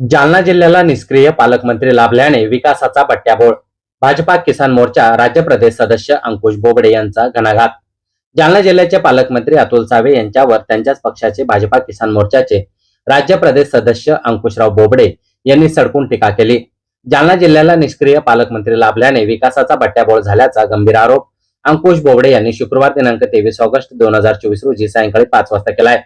जालना जिल्ह्याला निष्क्रिय पालकमंत्री लाभल्याने विकासाचा बट्ट्याबोळ भाजपा किसान मोर्चा राज्य प्रदेश सदस्य अंकुश बोबडे यांचा घणाघात. जालना जिल्ह्याचे पालकमंत्री अतुल सावे यांच्यावर त्यांच्याच पक्षाचे भाजपा किसान मोर्चाचे राज्य प्रदेश सदस्य अंकुशराव बोबडे यांनी सडकून टीका केली. जालना जिल्ह्याला निष्क्रिय पालकमंत्री लाभल्याने विकासाचा बट्ट्याबोळ झाल्याचा गंभीर आरोप अंकुश बोबडे यांनी शुक्रवार दिनांक तेवीस ऑगस्ट दोन हजार चोवीस रोजी सायंकाळी पाच वाजता केलाय.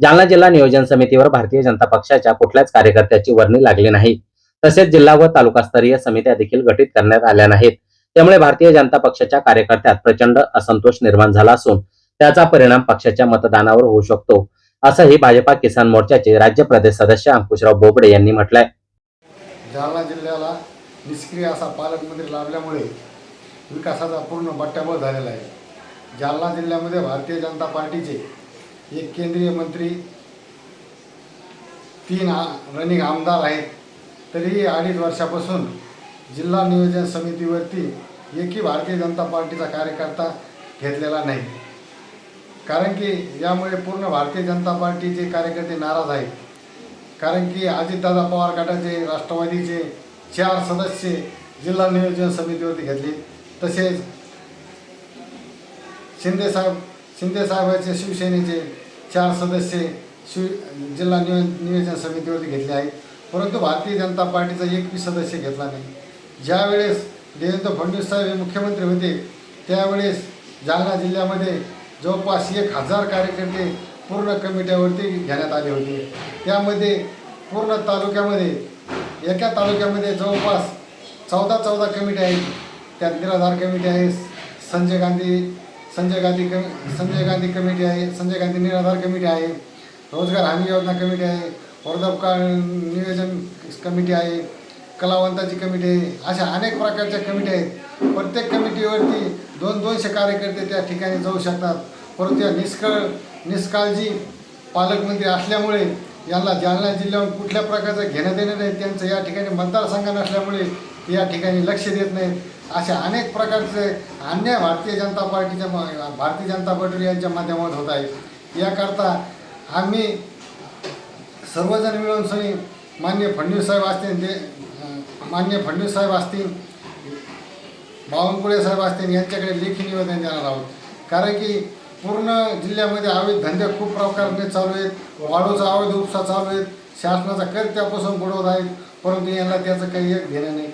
जालना जिल्हा नियोजन समितीवर भारतीय जनता पक्षाच्या कुठल्याच कार्यकर्त्याची वर्णी लागली नाही. तसेच जिल्हा व तालुकास्तरीय समित्या देखील गठीत करण्यात आल्या नाहीत. त्यामुळे भारतीय जनता पक्षाच्या कार्यकर्त्यात प्रचंड असंतोष निर्माण झाला असून त्याचा परिणाम पक्षाच्या मतदानावर होऊ शकतो असंही भाजपा किसान मोर्चाचे राज्य प्रदेश सदस्य अंकुशराव बोबडे यांनी म्हटलंय. जालना जिल्ह्याला निष्क्रिय असा पालकमंत्री लाभल्यामुळे विकासाचा पूर्ण बट्ट्याबोळ झालेला आहे. जालना जिल्ह्यामध्ये भारतीय जनता पार्टीचे एक केंद्रीय मंत्री तीन आ रनिंग आमदार आहेत. तरीही अडीच वर्षापासून जिल्हा नियोजन समितीवरती एकही भारतीय जनता पार्टीचा कार्यकर्ता घेतलेला नाही. कारण की यामुळे पूर्ण भारतीय जनता पार्टीचे कार्यकर्ते नाराज आहेत. कारण की अजितदादा पवार गटाचे राष्ट्रवादीचे चार सदस्य जिल्हा नियोजन समितीवरती घेतले. तसेच शिंदेसाहेब शिंदेसाहेबाचे शिवसेनेचे चार सदस्य शिव जिल्हा नियो नियोजन समितीवरती घेतले आहेत. परंतु भारतीय जनता पार्टीचा एकही सदस्य घेतला नाही. ज्यावेळेस देवेंद्र फडणवीस साहेब हे मुख्यमंत्री होते त्यावेळेस जालना जिल्ह्यामध्ये जवळपास एक हजार कार्यकर्ते पूर्ण कमिट्यावरती घेण्यात आले होते. त्यामध्ये पूर्ण तालुक्यामध्ये एका तालुक्यामध्ये जवळपास चौदा चौदा कमिटी आहेत. त्यात निराधार कमिटी आहे संजय गांधी संजय गांधी कमी संजय गांधी कमिटी आहे संजय गांधी निराधार कमिटी आहे रोजगार हमी योजना कमिटी आहे वर्धापकाळ नियोजन कमिटी आहे कलावंताची कमिटी आहे अशा अनेक प्रकारच्या कमिटी आहेत. प्रत्येक कमिटीवरती दोन दोनशे कार्यकर्ते त्या ठिकाणी जाऊ शकतात. परंतु या निष्कळ निष्काळजी पालकमंत्री असल्यामुळे यांना जालना जिल्ह्यावर कुठल्या प्रकारचं घेणं देणं नाही त्यांचं या ठिकाणी मतदारसंघ नसल्यामुळे ते या ठिकाणी लक्ष देत नाहीत. अशा अनेक प्रकारचे अन्याय भारतीय जनता पार्टीच्या भारतीय जनता पार्टी यांच्या माध्यमात होत आहे. याकरता आम्ही सर्वजण मिळून सनी मान्य फडणवीस साहेब असतील ते मान्य फडणवीस साहेब असतील बावनकुळे साहेब असतील यांच्याकडे लेखी निवेदन देणार आहोत. कारण की पूर्ण जिल्ह्यामध्ये अवैध धंदे खूप प्रकारे चालू आहेत. वाळूचा अवैध उपसा चालू आहेत. शासनाचा कर त्यापासून बुडवत आहेत परंतु यांना त्याचं काही एक घेणं नाही.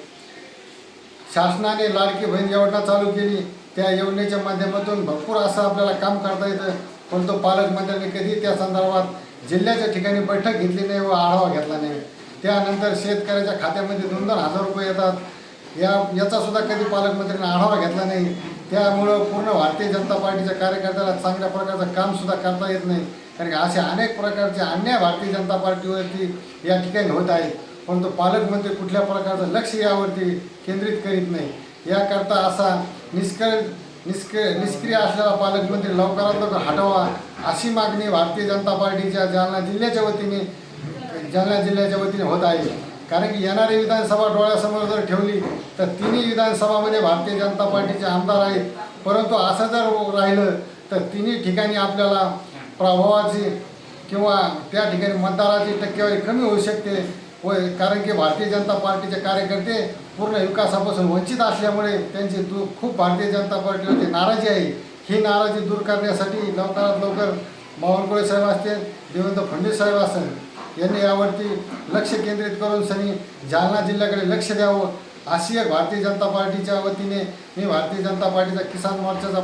शासनाने लाडकी बहीण योजना चालू केली. त्या योजनेच्या माध्यमातून भरपूर असं आपल्याला काम करता येतं. परंतु पालकमंत्र्यांनी कधी त्या संदर्भात जिल्ह्याच्या ठिकाणी बैठक घेतली नाही व आढावा घेतला नाही. त्यानंतर शेतकऱ्याच्या खात्यामध्ये दोन दोन हजार रुपये येतात. या याचासुद्धा कधी पालकमंत्र्यांनी आढावा घेतला नाही. त्यामुळं पूर्ण भारतीय जनता पार्टीच्या कार्यकर्त्याला चांगल्या प्रकारचं कामसुद्धा करता येत नाही. कारण की असे अनेक प्रकारचे अन्याय भारतीय जनता पार्टीवरती या ठिकाणी होत आहेत परंतु पालकमंत्री कुठल्या प्रकारचं लक्ष यावरती केंद्रित करीत नाही. याकरता असा निष्कळ निष्क्रिय निष्क्रिय असलेला पालकमंत्री लवकरात लवकर हटवा अशी मागणी भारतीय जनता पार्टीच्या जालना जिल्ह्याच्या वतीने जालना जिल्ह्याच्या वतीने होत आहे. कारण की येणारी विधानसभा डोळ्यासमोर जर ठेवली तर तिन्ही विधानसभामध्ये भारतीय जनता पार्टीचे आमदार आहेत. परंतु असं जर राहिलं तर तिन्ही ठिकाणी आपल्याला प्रभावाची किंवा त्या ठिकाणी मतदाराची टक्केवारी कमी होऊ शकते. होय कारण की भारतीय जनता पार्टीचे कार्यकर्ते पूर्ण विकासापासून वंचित असल्यामुळे त्यांची दू खूप भारतीय जनता पार्टीवरती नाराजी आहे. ही नाराजी दूर करण्यासाठी लवकरात लवकर बावनकुळे साहेब असतील देवेंद्र फडणवीस साहेब असतील यांनी यावरती लक्ष केंद्रित करून सनी जालना जिल्ह्याकडे लक्ष द्यावं अशी एक भारतीय जनता पार्टीच्या वतीने मी भारतीय जनता पार्टीचा किसान मोर्चाचा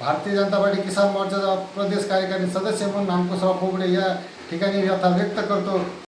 भारतीय जनता पार्टी किसान मोर्चाचा प्रदेश कार्यकारी सदस्य म्हणून अंकुशराव पोगडे या ठिकाणी व्यथा व्यक्त करतो.